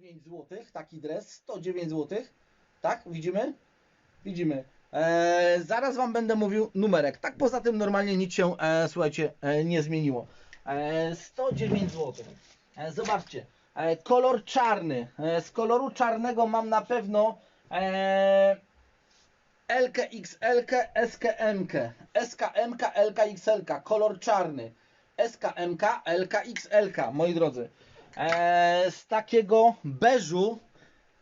109 zł, taki dres, 109 zł. Tak, widzimy? Widzimy. E, zaraz Wam będę mówił numerek. Tak poza tym normalnie nic się, e, słuchajcie, e, nie zmieniło. E, 109 zł. E, zobaczcie, e, kolor czarny. E, z koloru czarnego mam na pewno e, LK, XL, SKM, SKM, LK, XL, kolor czarny. SKMK, LK, XL, moi drodzy. E, z takiego beżu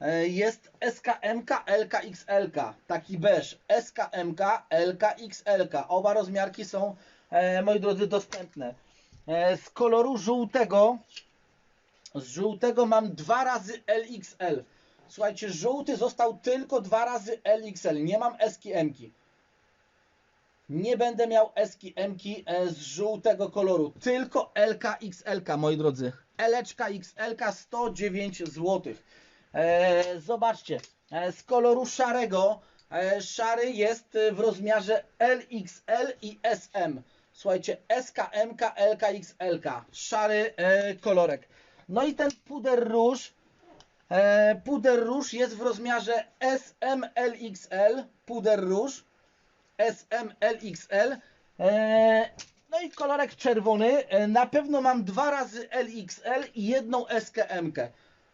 e, jest SKMK, LK, XL, taki beż. SKMK, LK, XL. Oba rozmiarki są, e, moi drodzy, dostępne. Z koloru żółtego, z żółtego mam dwa razy LXL. Słuchajcie, żółty został tylko dwa razy LXL. Nie mam SKM-ki. Nie będę miał e, z żółtego koloru, tylko LK XL, moi drodzy. Eleczka XL 109 zł. Zobaczcie, e, z koloru szarego, e, szary jest e, w rozmiarze LXL i SM. Słuchajcie, SKMK, LK XL, szary kolorek. No i ten puder róż, puder róż jest w rozmiarze SMLXL, puder róż. SMLXL. E, No i kolorek czerwony. E, Na pewno mam dwa razy LXL i jedną SKM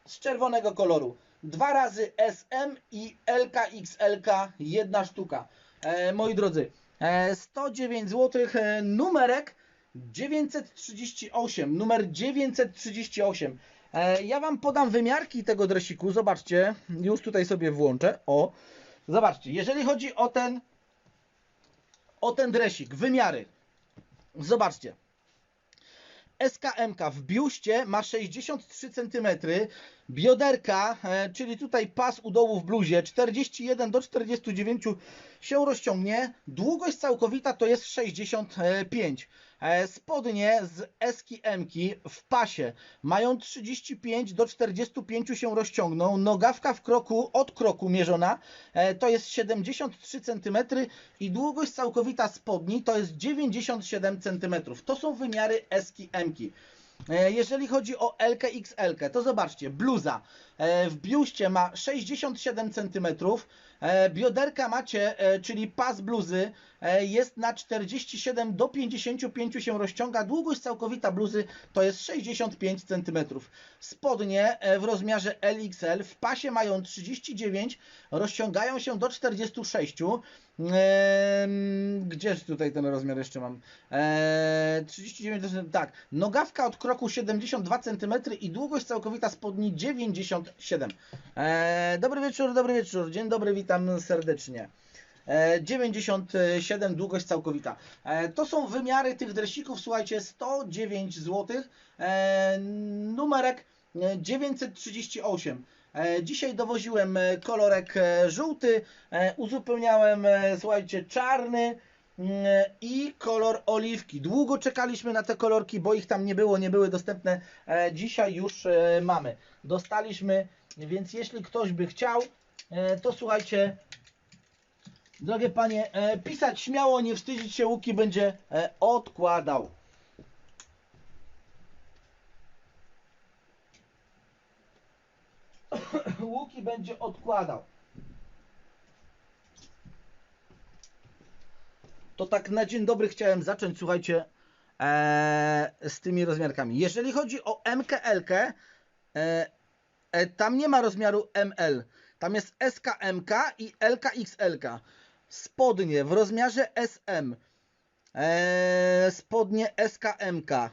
z czerwonego koloru. Dwa razy SM i LKXLK, jedna sztuka. E, moi drodzy, e, 109 zł, e, numerek 938, numer 938. E, ja Wam podam wymiarki tego dresiku, zobaczcie, już tutaj sobie włączę, o, zobaczcie, jeżeli chodzi o ten o ten dresik, wymiary. Zobaczcie. SKMK w biuście ma 63 cm, bioderka, e, czyli tutaj pas u dołu w bluzie 41 do 49 się rozciągnie, długość całkowita to jest 65. E, Spodnie z eski M-ki w pasie mają 35 do 45 się rozciągną. Nogawka w kroku, od kroku mierzona e, to jest 73 cm i długość całkowita spodni to jest 97 cm. To są wymiary eski M-ki. E, Jeżeli chodzi o LK to zobaczcie, bluza w biuście ma 67 cm, e, bioderka macie, e, czyli pas bluzy e, jest na 47 do 55 się rozciąga, długość całkowita bluzy to jest 65 cm. Spodnie e, w rozmiarze LXL w pasie mają 39, rozciągają się do 46. Ehm, Gdzież tutaj ten rozmiar jeszcze mam? Eee, 39, to jest- tak. Nogawka od kroku 72 cm i długość całkowita spodni 97. Eee, dobry wieczór, dobry wieczór. Dzień dobry, witam serdecznie. Eee, 97 długość całkowita. Eee, to są wymiary tych dresików, słuchajcie, 109 zł. Numerek e, 938. E, Dzisiaj dowoziłem e, kolorek e, żółty, e, uzupełniałem, e, słuchajcie, czarny i kolor oliwki. Długo czekaliśmy na te kolorki, bo ich tam nie było, nie były dostępne. E, Dzisiaj już e, mamy. Dostaliśmy, więc jeśli ktoś by chciał, e, to słuchajcie, drogie panie, pisać śmiało, nie wstydzić się, Łuki będzie odkładał. Łuki będzie odkładał. To tak na dzień dobry chciałem zacząć, słuchajcie, e, z tymi rozmiarkami. Jeżeli chodzi o MKL, e, e, tam nie ma rozmiaru ML. Tam jest SKMK i LKXL. Spodnie w rozmiarze SM. E, spodnie SKMK. E,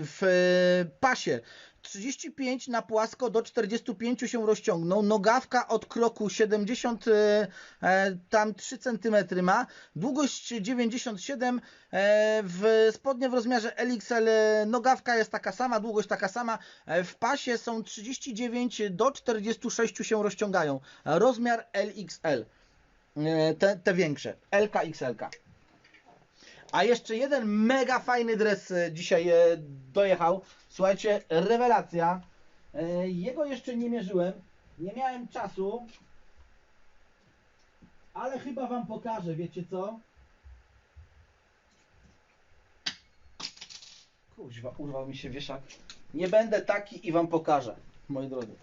w e, pasie 35 na płasko do 45 się rozciągną. Nogawka od kroku 70 e, e, tam 3 cm ma. Długość 97 e, w spodnie w rozmiarze LXL. Nogawka jest taka sama, długość taka sama. W pasie są 39 do 46 się rozciągają. Rozmiar LXL. Te, te większe. LK, XL. A jeszcze jeden mega fajny dres dzisiaj dojechał. Słuchajcie, rewelacja. E, Jego jeszcze nie mierzyłem. Nie miałem czasu. Ale chyba wam pokażę, wiecie co? Kuźwa, urwał mi się wieszak. Nie będę taki i wam pokażę, moi drodzy.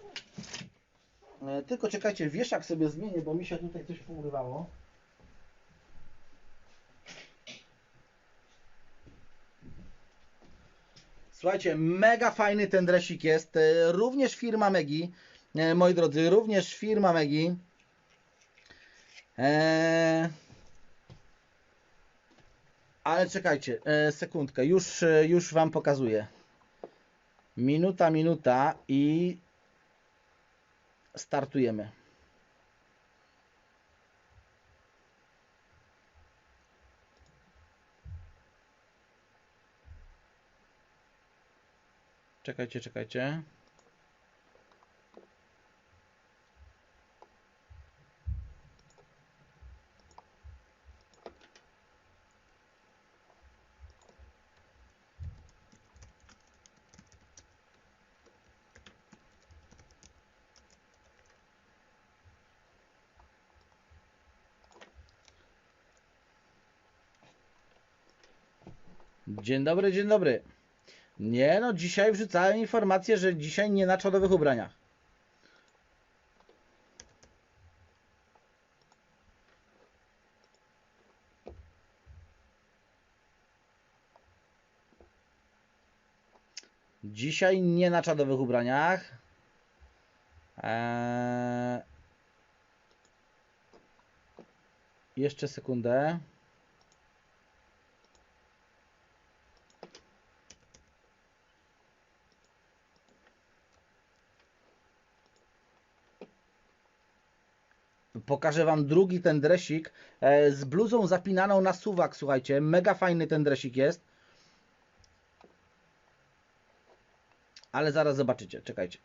E, Tylko czekajcie, wieszak sobie zmienię, bo mi się tutaj coś pourywało. Słuchajcie, mega fajny ten dresik jest. E, Również firma Megi. E, Moi drodzy, również firma Megi. Eee... Ale czekajcie, e, sekundkę, już, już Wam pokazuję. Minuta, minuta i startujemy. Czekajcie, czekajcie. Dzień dobry, dzień dobry. Nie no, dzisiaj wrzucałem informację, że dzisiaj nie na czadowych ubraniach. Dzisiaj nie na czadowych ubraniach. Eee... Jeszcze sekundę. Pokażę Wam drugi ten dresik e, z bluzą zapinaną na suwak, słuchajcie. Mega fajny ten dresik jest. Ale zaraz zobaczycie, czekajcie.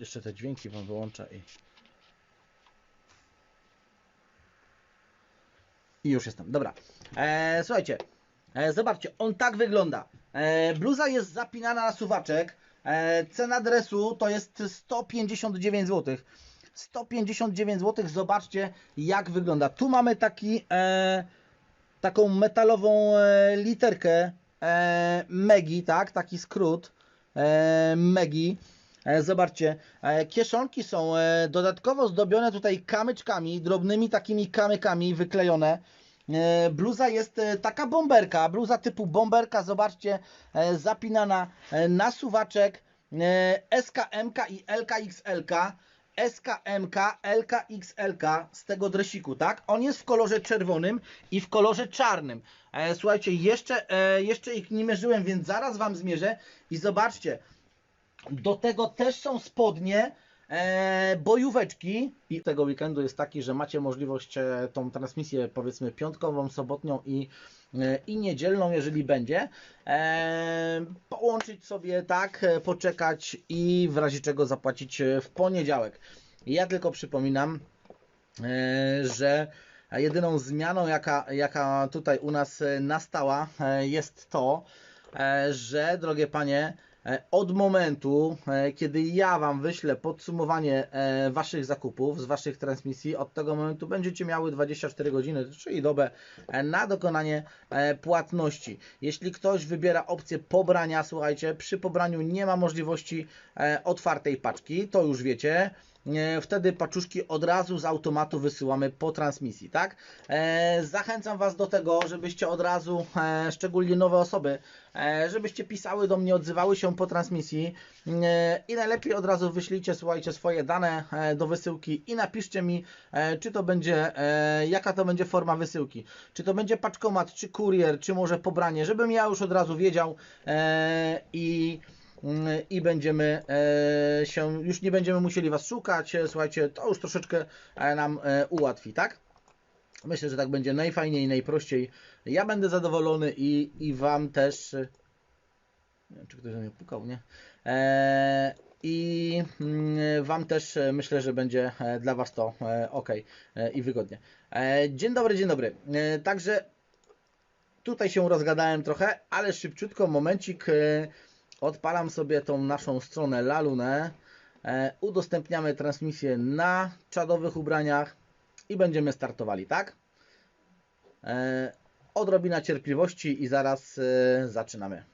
Jeszcze te dźwięki Wam wyłączę i... I już jestem. Dobra. E, słuchajcie, e, zobaczcie, on tak wygląda. E, bluza jest zapinana na suwaczek. E, cena dresu to jest 159 zł. 159 zł. Zobaczcie, jak wygląda. Tu mamy taki, e, taką metalową e, literkę e, Megi, tak? Taki skrót e, Megi. E, Zobaczcie, e, kieszonki są e, dodatkowo zdobione tutaj kamyczkami, drobnymi takimi kamykami wyklejone. Bluza jest taka bomberka, bluza typu bomberka, zobaczcie, zapinana na suwaczek SKMK i LKXLK. SKMK, LKXLK z tego dresiku, tak? On jest w kolorze czerwonym i w kolorze czarnym. Słuchajcie, jeszcze, jeszcze ich nie mierzyłem, więc zaraz Wam zmierzę i zobaczcie, do tego też są spodnie, e, bojóweczki. I tego weekendu jest taki, że macie możliwość e, tą transmisję powiedzmy piątkową, sobotnią i, e, i niedzielną, jeżeli będzie, e, połączyć sobie tak, e, poczekać i w razie czego zapłacić w poniedziałek. Ja tylko przypominam, e, że jedyną zmianą, jaka, jaka tutaj u nas nastała, jest to, że drogie panie, od momentu, e, kiedy ja Wam wyślę podsumowanie e, Waszych zakupów z Waszych transmisji, od tego momentu będziecie miały 24 godziny, czyli dobę e, na dokonanie e, płatności. Jeśli ktoś wybiera opcję pobrania, słuchajcie, przy pobraniu nie ma możliwości e, otwartej paczki, to już wiecie. E, Wtedy paczuszki od razu z automatu wysyłamy po transmisji, tak? E, Zachęcam Was do tego, żebyście od razu, e, szczególnie nowe osoby, żebyście pisały do mnie, odzywały się po transmisji i najlepiej od razu wyślijcie, słuchajcie, swoje dane do wysyłki i napiszcie mi, czy to będzie, jaka to będzie forma wysyłki. Czy to będzie paczkomat, czy kurier, czy może pobranie, żebym ja już od razu wiedział i i będziemy e, się, już nie będziemy musieli Was szukać, e, słuchajcie, to już troszeczkę e, nam ułatwi, tak? Myślę, że tak będzie najfajniej, najprościej. Ja będę zadowolony i, i Wam też. Nie wiem, czy ktoś do mnie pukał, nie? I mm, Wam też myślę, że będzie dla Was to ok i wygodnie. Dzień dobry, dzień dobry. Także tutaj się rozgadałem trochę, ale szybciutko, momencik. Odpalam sobie tą naszą stronę Lalunę. E, Udostępniamy transmisję na czadowych ubraniach i będziemy startowali, tak? E, Odrobina cierpliwości i zaraz e, zaczynamy.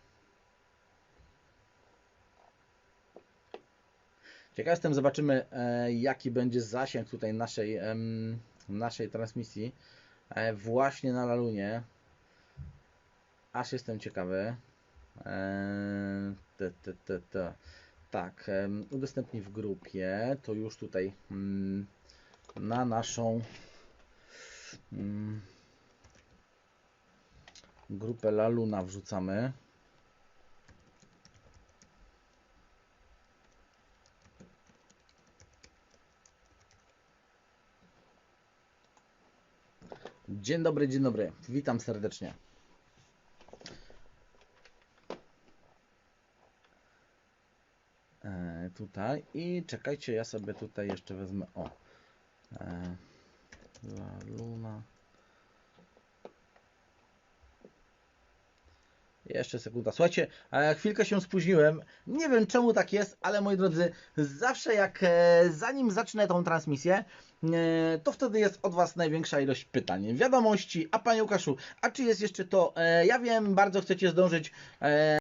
Ciekaw jestem, zobaczymy jaki będzie zasięg tutaj naszej, naszej transmisji właśnie na Lalunie. Aż jestem ciekawy. Te, te, te, te. Tak, udostępnij w grupie, to już tutaj mm, na naszą mm, grupę Laluna wrzucamy. Dzień dobry, dzień dobry. Witam serdecznie. Tutaj i czekajcie, ja sobie tutaj jeszcze wezmę. O, e, Luna. Jeszcze sekunda. Słuchajcie, chwilkę się spóźniłem. Nie wiem czemu tak jest, ale moi drodzy, zawsze jak e, zanim zacznę tą transmisję, e, to wtedy jest od Was największa ilość pytań, wiadomości. A Panie Łukaszu, a czy jest jeszcze to? Ja wiem, bardzo chcecie zdążyć.